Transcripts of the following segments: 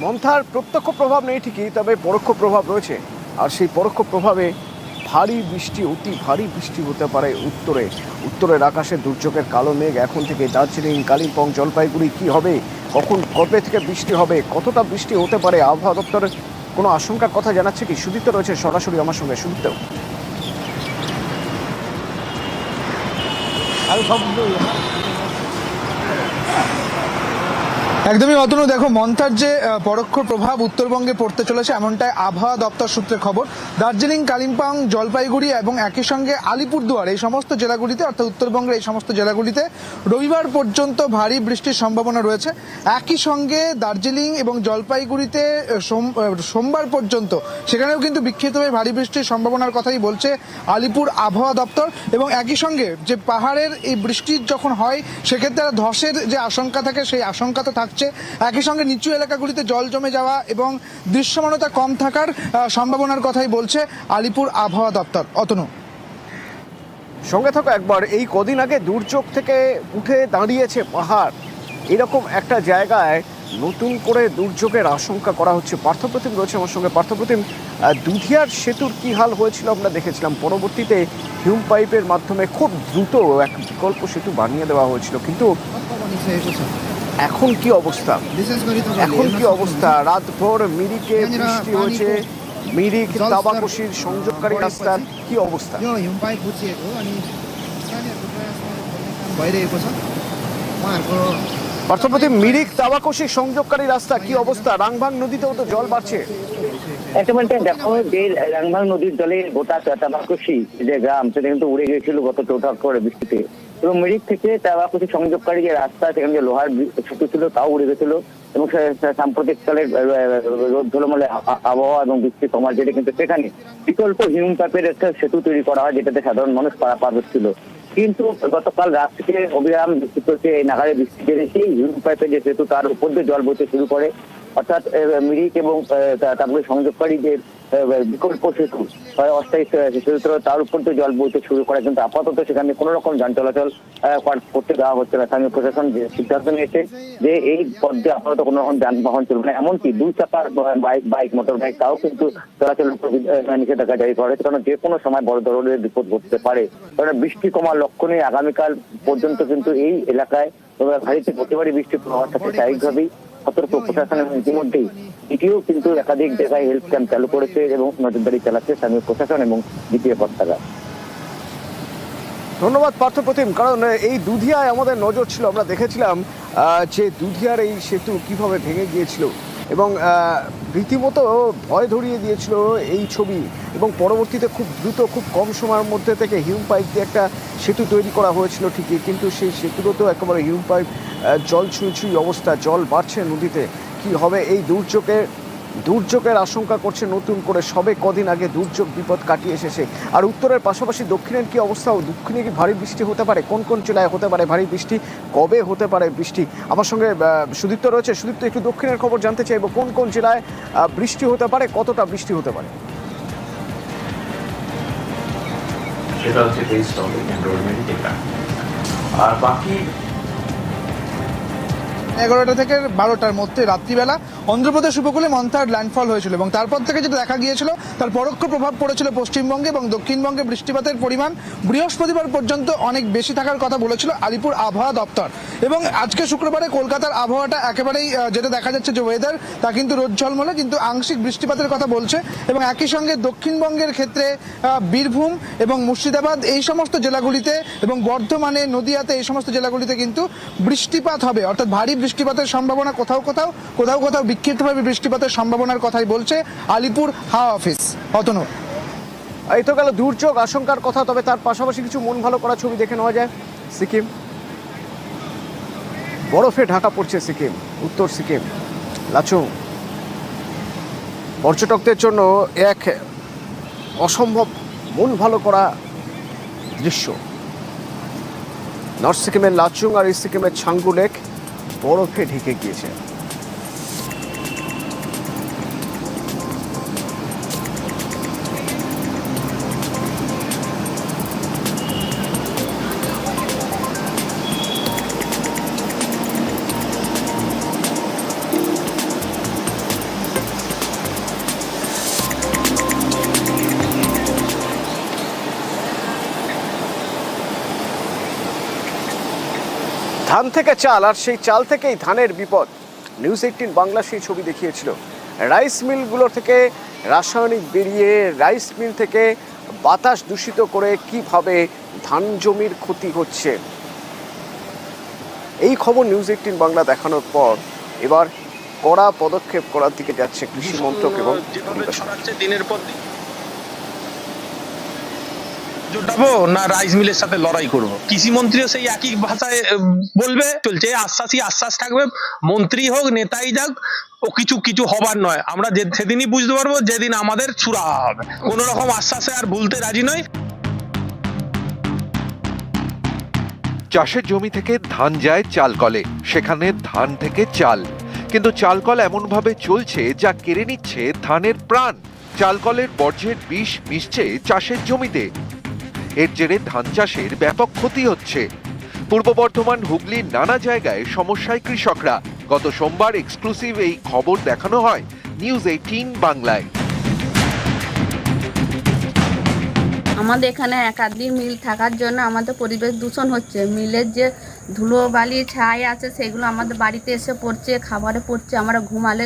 মন্থার প্রত্যক্ষ প্রভাব নেই ঠিকই, তবে পরোক্ষ প্রভাব রয়েছে। আর সেই পরোক্ষ প্রভাবে ভারী বৃষ্টি, অতি ভারী বৃষ্টি হতে পারে উত্তরে। উত্তরের আকাশে দুর্যোগের কালো মেঘ, এখন থেকে দার্জিলিং, কালিম্পং, জলপাইগুড়ি কি হবে? কখন, কবে থেকে বৃষ্টি হবে? কতটা বৃষ্টি হতে পারে? আবহাওয়া দপ্তরের কোনো আশঙ্কার কথা জানাচ্ছে কি? সুদীপ্ত রয়েছে সরাসরি আমার সঙ্গে। সুদীপ্ত। একদমই অতনু দেখো, মন্থার যে পরোক্ষ প্রভাব উত্তরবঙ্গে পড়তে চলেছে, এমনটাই আবহাওয়া দপ্তর সূত্রে খবর। দার্জিলিং, কালিম্পং, জলপাইগুড়ি এবং একই সঙ্গে আলিপুরদুয়ার, এই সমস্ত জেলাগুলিতে, অর্থাৎ উত্তরবঙ্গের এই সমস্ত জেলাগুলিতে রবিবার পর্যন্ত ভারী বৃষ্টির সম্ভাবনা রয়েছে। একই সঙ্গে দার্জিলিং এবং জলপাইগুড়িতে সোমবার পর্যন্ত, সেখানেও কিন্তু বিক্ষিপ্তভাবে ভারী বৃষ্টির সম্ভাবনার কথাই বলছে আলিপুর আবহাওয়া দপ্তর। এবং একই সঙ্গে যে পাহাড়ের এই বৃষ্টির যখন হয়, সেক্ষেত্রে ধসের যে আশঙ্কা থাকে, সেই আশঙ্কা তো থাকছে একই সঙ্গে নিচু এলাকাগুলিতে জল জমে যাওয়া এবং দৃশ্যমানতা কম থাকার সম্ভাবনার কথাই বলছে আলিপুর আবহাওয়া দপ্তর। অতনু। সঙ্গে থাকো একবার এই কদিন আগে দুর্যোগ থেকে উঠে দাঁড়িয়েছে পাহাড়। এরকম একটা জায়গায় নতুন করে দুর্যোগের আশঙ্কা করা হচ্ছে। পার্থপ্রতিম রয়েছে আমার সঙ্গে। পার্থপ্রতিম দুধিয়ার সেতুর কি হাল হয়েছিল আমরা দেখেছিলাম। পরবর্তীতে হিউম পাইপের মাধ্যমে খুব দ্রুত এক বিকল্প সেতু বানিয়ে দেওয়া হয়েছিল। কিন্তু এখন কি অবস্থা? এখন কি অবস্থা? রাতভর মিরিকে বৃষ্টি হয়েছে মিরিক দাবাকুশির সংযোগকারী রাস্তার কি অবস্থা? মিরিক সংযোগকারী রাস্তা কি অবস্থা? রাংভাং নদীতেও তো জল বাড়ছে। একটা দেখো যে রাংভাং নদীর জলে গোটা তাবাকুশি যে গ্রাম সেটা কিন্তু উড়ে গিয়েছিল গত চৌঠা অক্টোবরের বৃষ্টিতে। এবং মিরিক থেকে তাবাকুশি সংযোগকারী যে রাস্তা, সেখানে যে লোহার সেতু ছিল, তাও উড়ে গেছিল। এবং সে- সে সাম্প্রতিককালের রোদ ঝলমলে আবহাওয়া এবং বৃষ্টি কমার জেরে কিন্তু সেখানে বিকল্প হিউম পাইপের একটা সেতু তৈরি করা হয়, যেটাতে সাধারণ মানুষ পারাপার হচ্ছিল কিন্তু গতকাল রাত থেকে অবিরাম বৃষ্টি চলছে এই নাগারে বৃষ্টি বেড়ে সেই হিউম পাইপের যে সেতু, তার উপর দিয়ে জল বইতে শুরু করে। অর্থাৎ মিরিক এবং তারপরে সংযোগকারী যে বিকল্প সেতু অস্থায়ী সেতু তার উপর তো জল বইতে শুরু করে কিন্তু আপাতত সেখানে কোনো রকম যান চলাচল করতে দেওয়া হচ্ছে না। স্থানীয় প্রশাসন সিদ্ধান্ত নিয়েছে যে এই পথ দিয়ে আপাতত কোনো রকম যানবাহন চলবে না, এমনকি দুই চাকার বাইক বাইক, মোটর বাইক তাও কিন্তু চলাচল উপর নিষেধাজ্ঞা জারি করা হয়েছে, কারণ যে কোনো সময় বড় ধরনের বিপদ ঘটতে পারে। কারণ বৃষ্টি কমার লক্ষ্য নেই আগামীকাল পর্যন্ত কিন্তু এই এলাকায় ভারীতে প্রতিবারই বৃষ্টি প্রভাব থাকে, স্বাভাবিকভাবেই। সতর্ক প্রশাসন এবং ইতিমধ্যেই দ্বিতীয় কিন্তু একাধিক জায়গায় হেলথ ক্যাম্প চালু করেছে এবং নজরদারি চালাচ্ছে স্থানীয় প্রশাসন এবং দ্বিতীয় কর্তারা। ধন্যবাদ পার্থপ্রতিম কারণ এই দুধিয়ায় আমাদের নজর ছিল আমরা দেখেছিলাম আহ, যে দুধিয়ার এই সেতু কীভাবে ভেঙে গিয়েছিল। এবং রীতিমতো ভয় ধরিয়ে দিয়েছিল এই ছবি এবং পরবর্তীতে খুব দ্রুত, খুব কম সময়ের মধ্যে থেকে হিউম পাইপ দিয়ে একটা সেতু তৈরি করা হয়েছিল ঠিকই, কিন্তু সেই সেতুরও তো একেবারে হিউম পাইপ জল ছুঁই ছুঁই অবস্থা, জল বাড়ছে নদীতে। কি হবে এই দুর্যোগে দুর্যোগের আশঙ্কা করছে নতুন করে। সবে কদিন আগে দুর্যোগ বিপদ কাটিয়ে এসেছে। আর উত্তরের পাশাপাশি দক্ষিণের কি অবস্থা দক্ষিণে কি ভারী বৃষ্টি হতে পারে? কোন কোন জেলায় হতে পারে ভারী বৃষ্টি? কবে হতে পারে বৃষ্টি? আমার সঙ্গে সুদীপ্ত রয়েছে। সুদীপ্ত, একটু দক্ষিণের খবর জানতে চাইব। কোন কোন জেলায় বৃষ্টি হতে পারে? কতটা বৃষ্টি হতে পারে? সেটা হচ্ছে আর বাকি এগারোটা থেকে বারোটার মধ্যে রাত্রিবেলা অন্ধ্রপ্রদেশ উপকূলে মন্থার ল্যান্ডফল হয়েছিল এবং তারপর থেকে যেটা দেখা গিয়েছিল, তার পরোক্ষ প্রভাব পড়েছিল পশ্চিমবঙ্গে এবং দক্ষিণবঙ্গে বৃষ্টিপাতের পরিমাণ বৃহস্পতিবার পর্যন্ত অনেক বেশি থাকার কথা বলেছিল আলিপুর আবহাওয়া দপ্তর। এবং আজকে শুক্রবারে কলকাতার আবহাওয়াটা একেবারেই যেটা দেখা যাচ্ছে যে ওয়েদার তা কিন্তু রোদ ঝলমলে, কিন্তু আংশিক বৃষ্টিপাতের কথা বলছে এবং একই সঙ্গে দক্ষিণবঙ্গের ক্ষেত্রে বীরভূম এবং মুর্শিদাবাদ এই সমস্ত জেলাগুলিতে এবং বর্ধমানে, নদিয়াতে এই সমস্ত জেলাগুলিতে কিন্তু বৃষ্টিপাত হবে, অর্থাৎ ভারী বৃষ্টিপাতের সম্ভাবনা কোথাও কোথাও কোথাও কোথাও বিক্ষিপ্তভাবে বৃষ্টিপাতের সম্ভাবনার কথাই বলছে আলিপুর হাওয়া অফিস। অতনু। এই তো গেল দুর্যোগ, আশঙ্কার কথা, তবে তার পাশাপাশি কিছু মন ভালো করা ছবি দেখে নেওয়া যায়। সিকিম। বরফে ঢাকা পড়ছে সিকিম, উত্তর সিকিম। লাচুং। পর্যটকদের জন্য এক অসম্ভব মন ভালো করা দৃশ্য। নর্থ সিকিমের লাচুং আর ইস্ট সিকিমের ছাঙ্গু লেক। বরফে ঢেকে গিয়েছে। ধান থেকে চাল আর সেই চাল থেকেই ধানের বিপদ। নিউজ এইটিন বাংলা সেই ছবি দেখিয়েছিল। রাইস মিলগুলো থেকে রাসায়নিক বেরিয়ে রাইস মিল থেকে বাতাস দূষিত করে কীভাবে ধান জমির ক্ষতি হচ্ছে? এই খবর নিউজ এইটিন বাংলা দেখানোর পর এবার কড়া পদক্ষেপ করার দিকে যাচ্ছে কৃষি মন্ত্রক এবং দিনের পর দিন। জোটাবো না রাইস মিলের সাথে লড়াই করব? কৃষি মন্ত্রীও সেই একই ভাষায় বলবে চলছে আশ্বাসই আশ্বাস থাকবে মন্ত্রী হোক নেতাই যাক ও কিছু কিছু হবার নয়। আমরা যে সেদিনই বুঝতে পারব যেদিন আমাদের চূড়া হবে। কোন রকম আশ্বাসে আর ভুলতে রাজি নয় চাষের জমি থেকে ধান যায় চাল কলে সেখানে ধান থেকে চাল। কিন্তু চাল চালকল এমনভাবে চলছে যা কেড়ে নিচ্ছে ধানের প্রাণ। চালকলের বর্জ্যের বিষ মিশছে চাষের জমিতে। এর জেরে ধান চাষের ব্যাপক ক্ষতি হচ্ছে। পূর্ব বর্ধমান হুগলির নানা জায়গায় সমস্যায় কৃষকরা। গত সোমবার এক্সক্লুসিভ এই খবর দেখানো হয় নিউজ এইটিন বাংলায়। আমাদের এখানে একাধিক মিল থাকার জন্য আমাদের পরিবেশ দূষণ হচ্ছে। মিলের যে ধুলো বালি ছাই আছে সেগুলো আমাদের বাড়িতে এসে পড়ছে খাবারে পড়ছে আমরা ঘুমালে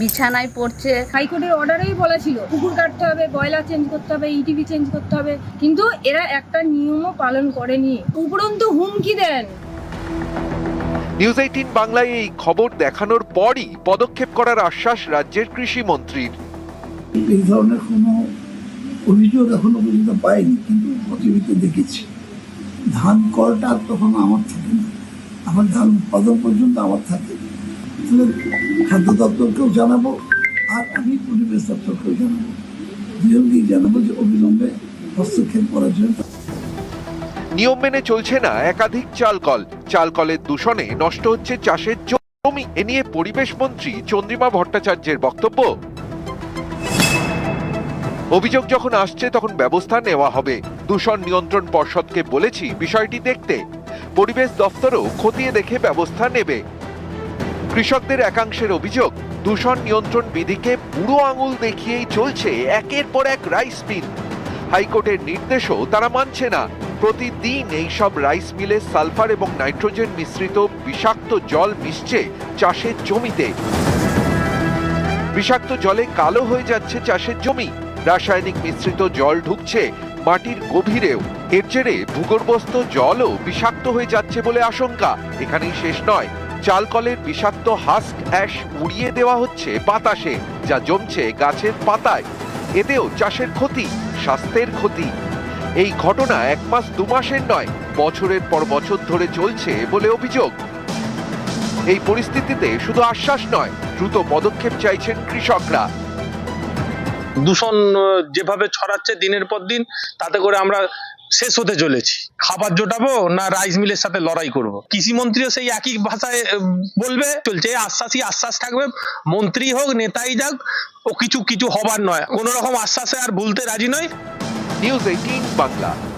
বিছানায় পড়ছে। হাইকোর্টের অর্ডারেই বলেছিল পুকুর কাটতে হবে বয়লার চেঞ্জ করতে হবে ইটিভি চেঞ্জ করতে হবে কিন্তু এরা একটা নিয়মও পালন করেনি। উপরন্তু হুমকি দেন। নিউজ এইটিন বাংলায় এই খবর দেখানোর পরই পদক্ষেপ করার আশ্বাস রাজ্যের কৃষি মন্ত্রীর। এই ধরনের কোনো অভিযোগ এখনও পর্যন্ত পাইনি কিন্তু প্রতিবেদন দেখেছি। ধান কলটা তখন আমার থাকে না। আমার ধান উৎপাদন পর্যন্ত আমার থাকে। খাদ্য দপ্তরকেও জানাব, আর আমি পরিবেশ দপ্তরকেও জানাব। দুজনকেই জানাব যে অবিলম্বে হস্তক্ষেপ করার জন্য। নিয়ম মেনে চলছে না একাধিক চালকল চালকলের দূষণে নষ্ট হচ্ছে চাষের জমি। এ নিয়ে পরিবেশ মন্ত্রী চন্দ্রিমা ভট্টাচার্যের বক্তব্য। অভিযোগ যখন আসছে, তখন ব্যবস্থা নেওয়া হবে। দূষণ নিয়ন্ত্রণ পর্ষদকে বলেছি বিষয়টি দেখতে। পরিবেশ দফতরও খতিয়ে দেখে ব্যবস্থা নেবে। কৃষকদের একাংশের অভিযোগ, দূষণ নিয়ন্ত্রণ বিধিকে বুড়ো আঙুল দেখিয়েই চলছে একের পর এক রাইস মিল। হাইকোর্টের নির্দেশও তারা মানছে না। প্রতিদিন এই সব রাইস মিলে সালফার এবং নাইট্রোজেন মিশ্রিত বিষাক্ত জল মিশছে চাষের জমিতে। বিষাক্ত জলে কালো হয়ে যাচ্ছে চাষের জমি। রাসায়নিক মিশ্রিত জল ঢুকছে মাটির গভীরেও। এর জেরে ভূগর্ভস্থ জলও বিষাক্ত হয়ে যাচ্ছে বলে আশঙ্কা। এখানেই শেষ নয়। চালকলের বিষাক্ত হাস্ক অ্যাশ উড়িয়ে দেওয়া হচ্ছে বাতাসে, যা জমছে গাছের পাতায়। এতেও চাষের ক্ষতি, স্বাস্থ্যের ক্ষতি। এই ঘটনা এক মাস দু মাসের নয়, বছরের পর বছর ধরে চলছে বলে অভিযোগ। এই পরিস্থিতিতে শুধু আশ্বাস নয়, দ্রুত পদক্ষেপ চাইছেন কৃষকরা। দূষণ যেভাবে ছড়াচ্ছে দিনের পর দিন, তাতে করে আমরা শেষ হতে চলেছি। খাবার জোটাবো না রাইস মিলের সাথে লড়াই করব? কৃষি মন্ত্রীও সেই একই ভাষায় বলবে, চলছে আশ্বাসই আশ্বাস থাকবে। মন্ত্রী হোক, নেতাই যাক, ও কিছু কিছু হবার নয়। কোনো রকম আশ্বাসে আর ভুলতে রাজি নয়। News eighteen Bangla